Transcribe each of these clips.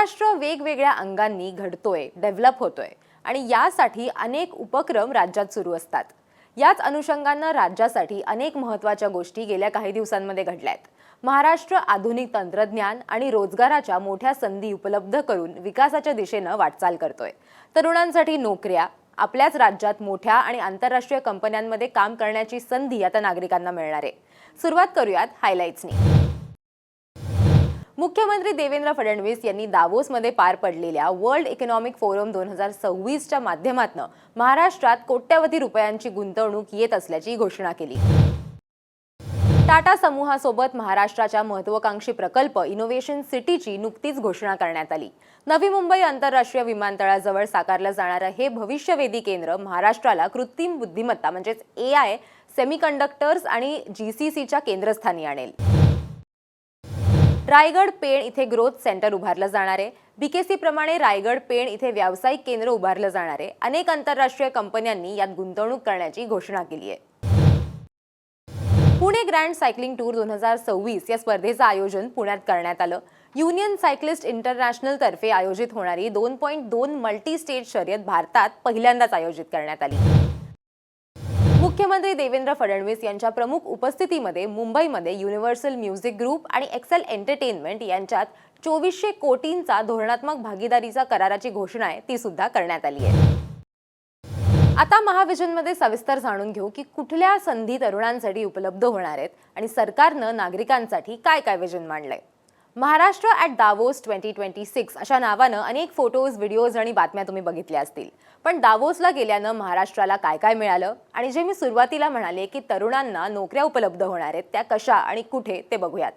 महाराष्ट्र वेगवेगळ्या अंगांनी घडतोय डेव्हलप होतोय आणि यासाठी अनेक उपक्रम राज्यात सुरू असतात. याच अनुषंगानं राज्यासाठी अनेक महत्त्वाच्या गोष्टी गेल्या काही दिवसांमध्ये घडल्या आहेत महाराष्ट्र आधुनिक तंत्रज्ञान आणि रोजगाराच्या मोठ्या संधी उपलब्ध करून विकासाच्या दिशेनं वाटचाल करतोय. तरुणांसाठी नोकऱ्या आपल्याच राज्यात मोठ्या आणि आंतरराष्ट्रीय कंपन्यांमध्ये काम करण्याची संधी आता नागरिकांना मिळणार आहे. सुरुवात करूयात हायलाईट्सनी मुख्यमंत्री देवेंद्र फडणवीस यांनी दावोसमध्ये पार पडलेल्या वर्ल्ड इकॉनॉमिक फोरम दोन हजार सव्वीसच्या माध्यमातून महाराष्ट्रात कोट्यवधी रुपयांची गुंतवणूक येत असल्याची घोषणा केली. टाटा समूहासोबत महाराष्ट्राच्या महत्वाकांक्षी प्रकल्प इनोव्हेशन सिटीची नुकतीच घोषणा करण्यात आली. नवी मुंबई आंतरराष्ट्रीय विमानतळाजवळ साकारलं जाणारं हे भविष्यवेधी केंद्र महाराष्ट्राला कृत्रिम बुद्धिमत्ता म्हणजेच ए आय सेमीकंडक्टर्स आणि जी सी सीच्या केंद्रस्थानी आणेल. रायगड पेण इथे ग्रोथ सेंटर उभारलं जाणार आहे. बीकेसी प्रमाणे रायगड पेण इथे व्यावसायिक केंद्र उभारलं जाणार आहे. अनेक आंतरराष्ट्रीय कंपन्यांनी यात गुंतवणूक करण्याची घोषणा केली आहे. पुणे ग्रँड सायकलिंग टूर दोन हजार सव्वीस या स्पर्धेचं आयोजन पुण्यात करण्यात आलं. युनियन सायक्लिस्ट इंटरनॅशनल तर्फे आयोजित होणारी दोन पॉईंट दोन मल्टी स्टेट शर्यत भारतात पहिल्यांदाच आयोजित करण्यात आली. मुख्यमंत्री देवेंद्र फडणवीस यांच्या प्रमुख उपस्थितीमध्ये मुंबईमध्ये युनिव्हर्सल म्युझिक ग्रुप आणि एक्सेल एंटरटेनमेंट यांच्यात चोवीसशे कोटींचा धोरणात्मक भागीदारीचा कराराची घोषणा आहे ती सुद्धा करण्यात आली आहे. आता महाविजनमध्ये सविस्तर जाणून घेऊ की कुठल्या संधी तरुणांसाठी उपलब्ध होणार आहेत आणि सरकारनं नागरिकांसाठी काय काय vision मांडलंय. Maharashtra at Davos twenty twenty six अशा नावानं अनेक फोटोज व्हिडिओज आणि बातम्या तुम्ही बघितल्या असतील. पण दावोसला गेल्यानं महाराष्ट्राला काय काय मिळालं? आणि जे मी सुरुवातीला म्हणाले की तरुणांना नोकऱ्या उपलब्ध होणार आहेत त्या कशा आणि कुठे ते बघूयात.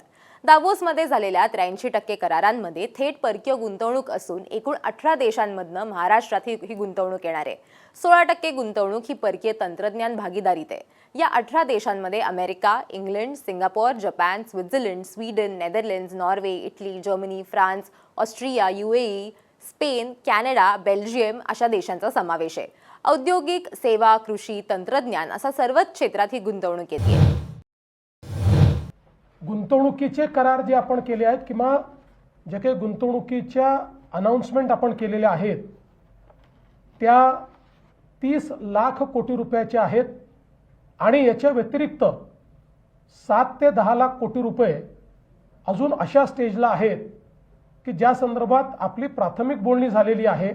दावोसमध्ये झालेल्या त्र्याऐंशी टक्के करारांमध्ये थेट परकीय गुंतवणूक असून एकूण अठरा देशांमधनं महाराष्ट्रात ही गुंतवणूक येणार आहे. सोळा टक्के गुंतवणूक ही परकीय तंत्रज्ञान भागीदारीत आहे. या अठरा देशांमध्ये America England Singapore Japan Switzerland Sweden Netherlands Norway Italy Germany France Austria UAE Spain Canada Belgium अशा देशांचा समावेश आहे. औद्योगिक सेवा कृषी तंत्रज्ञान असा सर्वच क्षेत्रात ही गुंतवणूक येते. गुंतवणुकीचे करार जे आपण केले आहेत किंवा जे काही गुंतवणुकीच्या अनाऊन्समेंट आपण केलेल्या आहेत त्या तीस लाख कोटी रुपयाच्या आहेत आणि याच्या व्यतिरिक्त सात ते दहा लाख कोटी रुपये अजून अशा स्टेजला आहेत की ज्या संदर्भात आपली प्राथमिक बोलणी झालेली आहे.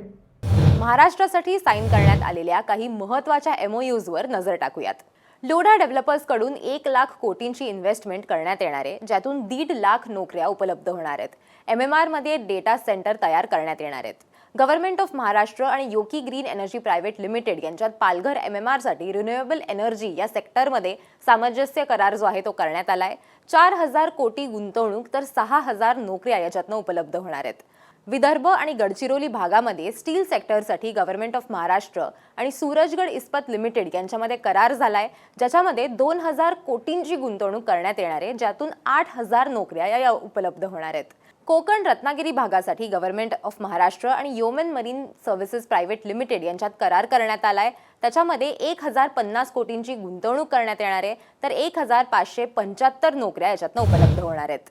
महाराष्ट्रासाठी साईन करण्यात आलेल्या काही महत्त्वाच्या एमओयूजवर नजर टाकूयात. लोढा डेव्हलपर्सकडून एक लाख कोटींची इन्व्हेस्टमेंट करण्यात येणार आहे ज्यातून दीड लाख नोकऱ्या उपलब्ध होणार आहेत. एम एम आरमध्ये डेटा सेंटर तयार करण्यात येणार आहेत. गव्हर्नमेंट ऑफ महाराष्ट्र आणि Yoki green energy private limited यांच्यात पालघर एम एम आरसाठी रिन्युएबल एनर्जी या सेक्टरमध्ये सामंजस्य करार जो आहे तो करण्यात आलाय. चार हजार कोटी गुंतवणूक तर सहा हजार नोकऱ्या याच्यातनं उपलब्ध होणार आहेत. विदर्भ आणि गडचिरोली भागामध्ये स्टील सेक्टरसाठी गव्हर्नमेंट ऑफ महाराष्ट्र आणि सूरजगड इस्पात लिमिटेड यांच्यामध्ये करार झाला आहे ज्याच्यामध्ये दोन हजार कोटींची गुंतवणूक करण्यात येणार आहे ज्यातून आठ हजार नोकऱ्या या या उपलब्ध होणार आहेत. कोकण रत्नागिरी भागासाठी गव्हर्नमेंट ऑफ महाराष्ट्र आणि Yeomen marine services private limited यांच्यात करार करण्यात आलाय. त्याच्यामध्ये एक हजार पन्नास कोटींची गुंतवणूक करण्यात येणार आहे तर एक हजार पाचशे पंच्याहत्तर नोकऱ्या याच्यातनं उपलब्ध होणार आहेत.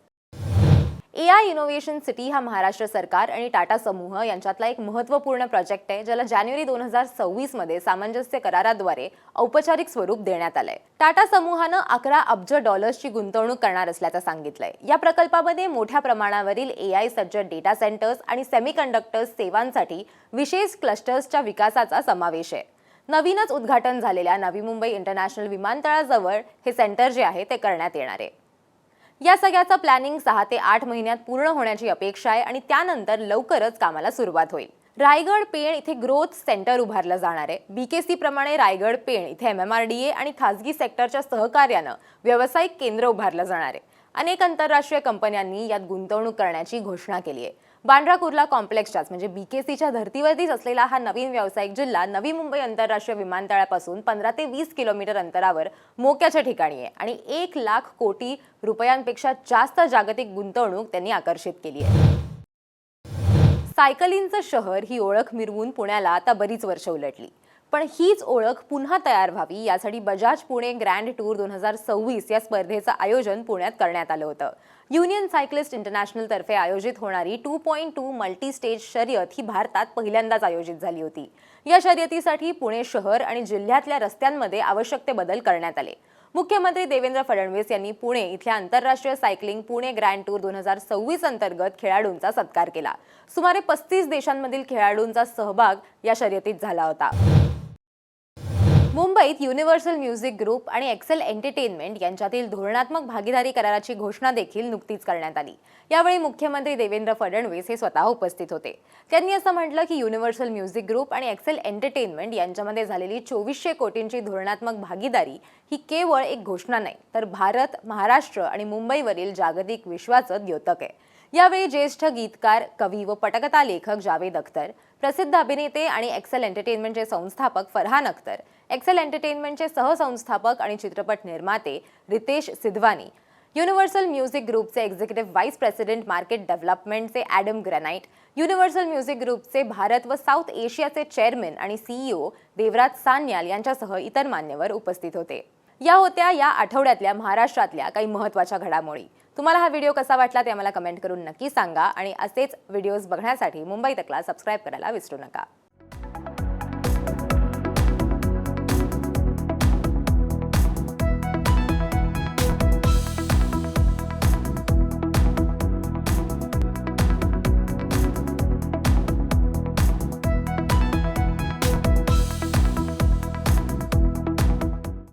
ए आय इनोव्हेशन सिटी हा महाराष्ट्र सरकार आणि टाटा समूह यांच्यातला एक महत्त्वपूर्ण प्रोजेक्ट आहे ज्याला जानेवारी दोन हजार सव्वीसमध्ये सामंजस्य कराराद्वारे औपचारिक स्वरूप देण्यात आलंय. टाटा समूहानं अकरा अब्ज डॉलर्सची गुंतवणूक करणार असल्याचं सांगितलंय. या प्रकल्पामध्ये मोठ्या प्रमाणावरील ए आय सज्ज डेटा सेंटर्स आणि सेमीकंडक्टर्स सेवांसाठी विशेष क्लस्टर्सच्या विकासाचा समावेश आहे. नवीनच उद्घाटन झालेल्या नवी मुंबई इंटरनॅशनल विमानतळाजवळ हे सेंटर जे आहे ते करण्यात येणार आहे. या सगळ्याचं प्लॅनिंग सहा ते आठ महिन्यात पूर्ण होण्याची अपेक्षा आहे आणि त्यानंतर लवकरच कामाला सुरुवात होईल. रायगड पेण इथे ग्रोथ सेंटर उभारलं जाणार आहे. बीकेसी प्रमाणे रायगड पेण इथे M M R D A आणि खासगी सेक्टरच्या सहकार्यानं व्यावसायिक केंद्र उभारलं जाणार आहे. अनेक आंतरराष्ट्रीय कंपन्यांनी यात गुंतवणूक करण्याची घोषणा केली आहे. बांद्रा कुर्ला कॉम्प्लेक्सच्याच म्हणजे बीकेसीच्या धर्तीवरतीच असलेला हा नवीन व्यावसायिक जिल्हा नवी मुंबई आंतरराष्ट्रीय विमानतळापासून पंधरा ते वीस किलोमीटर अंतरावर मोक्याच्या ठिकाणी आहे आणि एक लाख कोटी रुपयांपेक्षा जास्त जागतिक गुंतवणूक त्यांनी आकर्षित केली आहे. सायकलिंगचं शहर ही ओळख मिरवून पुण्याला आता बरीच वर्ष उलटली. पण हीच ओळख पुन्हा तयार व्हावी यासाठी बजाज पुणे ग्रँड टूर दोन हजार सव्वीस या स्पर्धेचं आयोजन पुण्यात करण्यात आलं होतं. युनियन सायक्लिस्ट इंटरनॅशनल तर्फे आयोजित होणारी two point two multi stage शर्यत ही भारतात पहिल्यांदाच आयोजित झाली होती. या शर्यतीसाठी पुणे शहर आणि जिल्ह्यातल्या रस्त्यांमध्ये आवश्यक ते बदल करण्यात आले. मुख्यमंत्री देवेंद्र फडणवीस यांनी पुणे इथल्या आंतरराष्ट्रीय सायकलिंग पुणे ग्रँड टूर दोन हजार सव्वीस अंतर्गत खेळाडूंचा सत्कार केला. सुमारे पस्तीस देशांमधील खेळाडूंचा सहभाग या शर्यतीत झाला होता. मुंबईत युनिव्हर्सल म्युझिक ग्रुप आणि एक्सेल एंटरटेनमेंट यांच्यातील धोरणात्मक भागीदारी कराराची घोषणा देखील नुकतीच करण्यात आली. यावेळी मुख्यमंत्री देवेंद्र फडणवीस हे स्वतः उपस्थित होते. त्यांनी असं म्हटलं की युनिव्हर्सल म्युझिक ग्रुप आणि एक्सेल एंटरटेनमेंट यांच्यामध्ये झालेली चोवीसशे कोटींची धोरणात्मक भागीदारी ही केवळ एक घोषणा नाही तर भारत महाराष्ट्र आणि मुंबईवरील जागतिक विश्वाचं द्योतक आहे. यावेळी ज्येष्ठ गीतकार कवी व पटकथा लेखक जावेद अख्तर प्रसिद्ध अभिनेते आणि एक्सेल एंटरटेनमेंटचे संस्थापक फरहान अख्तर एक्सेल एंटरटेनमेंटचे सहसंस्थापक आणि चित्रपट निर्माते रितेश सिधवानी युनिव्हर्सल म्युझिक ग्रुपचे एक्झिक्युटिव्ह व्हाईस प्रेसिडेंट मार्केट डेव्हलपमेंटचे ॲडम ग्रॅनाईट युनिव्हर्सल म्युझिक ग्रुपचे भारत व साऊथ एशियाचे चेअरमन आणि सीईओ देवराज सान्याल यांच्यासह इतर मान्यवर उपस्थित होते. या होत्या या आठवड्यातल्या महाराष्ट्रातल्या काही महत्त्वाच्या घडामोडी. तुम्हाला हा व्हिडिओ कसा वाटला ते आम्हाला कमेंट करून नक्की सांगा. आणि असेच व्हिडिओज बघण्यासाठी मुंबई तकला सबस्क्राईब करायला विसरू नका.